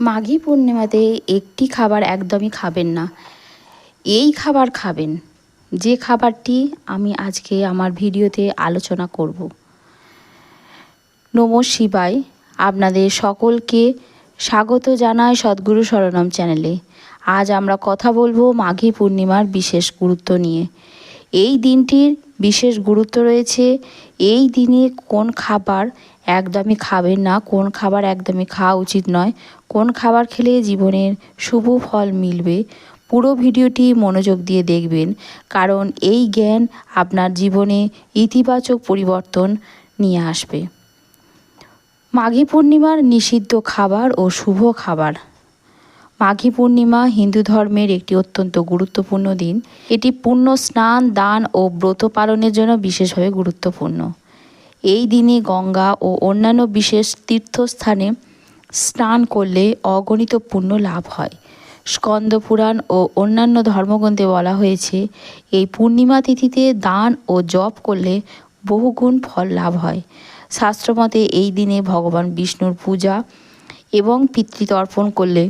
মাঘী পূর্ণিমাতে একটি খাবার একদমই খাবেন না। এই খাবার খাবেন। যে খাবারটি আমি আজকে আমার ভিডিওতে আলোচনা করব। নমঃ শিবায় আপনাদের সকলকে স্বাগত জানায় সদ্গুরু শরণম চ্যানেলে। আজ আমরা কথা বলব মাঘী পূর্ণিমার বিশেষ গুরুত্ব নিয়ে। এই দিনটির বিশেষ গুরুত্ব রয়েছে, এই দিনে কোন খাবার একদমই খাবেন না। কোন খাবার একদমই খাওয়া উচিত নয়। কোন খাবার খেলে জীবনের শুভ ফল মিলবে? পুরো ভিডিওটি মনোযোগ দিয়ে দেখবেন। কারণ এই জ্ঞান আপনার জীবনে ইতিবাচক পরিবর্তন নিয়ে আসবে। মাঘী পূর্ণিমার নিষিদ্ধ খাবার ও শুভ খাবার। মাঘী পূর্ণিমা হিন্দু ধর্মের একটি অত্যন্ত গুরুত্বপূর্ণ দিন। এটি পুণ্য স্নান, দান ও ব্রত পালনের জন্য বিশেষভাবে গুরুত্বপূর্ণ। এই দিনে গঙ্গা ও অন্যান্য বিশেষ তীর্থস্থানে স্নান করলে অগণিত পুণ্য লাভ হয়। স্কন্দ পুরাণ ও অন্যান্য ধর্মগ্রন্থে বলা হয়েছে, এই পূর্ণিমা তিথিতে দান ও জপ করলে বহুগুণ ফল লাভ হয়। শাস্ত্রমতে এই দিনে ভগবান বিষ্ণুর পূজা এবং পিতৃতর্পণ করলে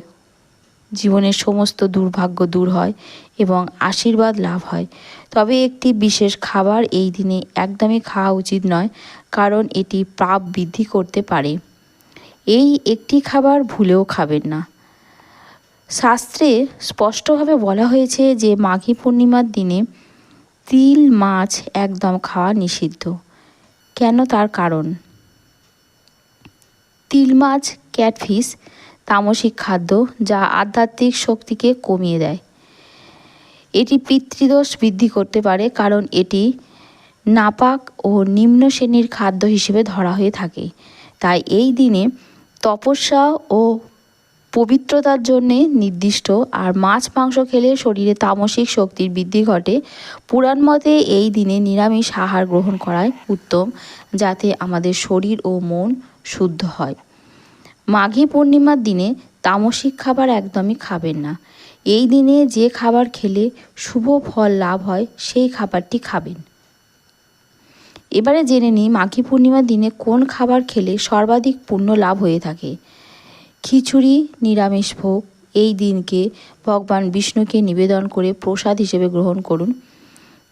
জীবনের সমস্ত দুর্ভাগ্য দূর হয় এবং আশীর্বাদ লাভ হয়। তবে একটি বিশেষ খাবার এই দিনে একদমই খাওয়া উচিত নয়, কারণ এটি পাপ বৃদ্ধি করতে পারে। এই একটি খাবার ভুলেও খাবেন না। শাস্ত্রে স্পষ্টভাবে বলা হয়েছে যে মাঘী পূর্ণিমার দিনে তিল, মাছ একদম খাওয়া নিষিদ্ধ। কেন তার কারণ? তিল মাছ, ক্যাটফিশ তামসিক খাদ্য যা আধ্যাত্মিক শক্তিকে কমিয়ে দেয়। এটি পিতৃদোষ বৃদ্ধি করতে পারে কারণ এটি নাপাক ও নিম্ন শ্রেণির খাদ্য হিসেবে ধরা হয়ে থাকে। তাই এই দিনে তপস্যা ও পবিত্রতার জন্যে নির্দিষ্ট আর মাছ, মাংস খেলে শরীরে তামসিক শক্তির বৃদ্ধি ঘটে। পুরাণ মতে এই দিনে নিরামিষ আহার গ্রহণ করায় উত্তম, যাতে আমাদের শরীর ও মন শুদ্ধ হয়। মাঘী পূর্ণিমার দিনে তামসিক খাবার একদমই খাবেন না। এই দিনে যে খাবার খেলে শুভ ফল লাভ হয়, সেই খাবারটি খাবেন। এবারে জেনে নিই মাঘী পূর্ণিমার দিনে কোন খাবার খেলে সর্বাধিক পুণ্য লাভ হয়ে থাকে। খিচুড়ি, নিরামিষ ভোগ, এই দিনকে ভগবান বিষ্ণুকে নিবেদন করে প্রসাদ হিসেবে গ্রহণ করুন।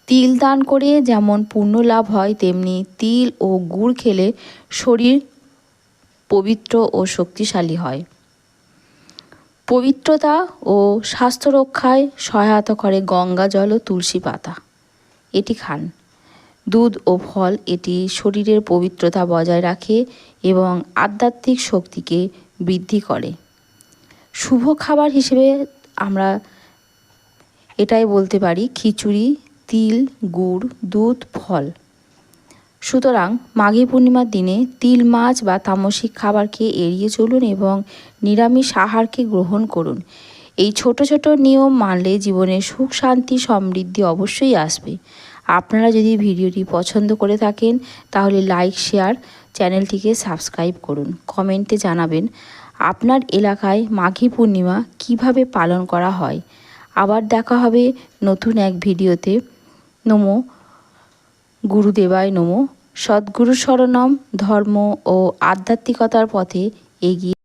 তিল দান করে যেমন পুণ্য লাভ হয়, তেমনি তিল ও গুড় খেলে শরীর পবিত্র ও শক্তিশালী হয়। পবিত্রতা ও স্বাস্থ্য রক্ষায় সহায়তা করে গঙ্গা জল ও তুলসী পাতা। এটি খান। দুধ ও ফল এটি শরীরের পবিত্রতা বজায় রাখে এবং আধ্যাত্মিক শক্তিকে বৃদ্ধি করে। শুভ খাবার হিসেবে আমরা এটাই বলতে পারি, খিচুড়ি, তিল, গুড়, দুধ, ফল। সুতরাং মাঘী পূর্ণিমার দিনে তিল মাছ বা তামসিক খাবারকে এড়িয়ে চলুন এবং নিরামিষ আহারকে গ্রহণ করুন। এই ছোট ছোট নিয়ম মানলে জীবনে সুখ, শান্তি, সমৃদ্ধি অবশ্যই আসবে। আপনারা যদি ভিডিওটি পছন্দ করে থাকেন, তাহলে লাইক, শেয়ার চ্যানেলটিকে সাবস্ক্রাইব করুন। কমেন্টে জানাবেন, আপনার এলাকায় মাঘী পূর্ণিমা কীভাবে পালন করা হয়। আবার দেখা হবে নতুন এক ভিডিওতে। নমো গুরুদেবায় নমো। সদ্গুরু শরণম ধর্ম ও আধ্যাত্মিকতার পথে এগিয়ে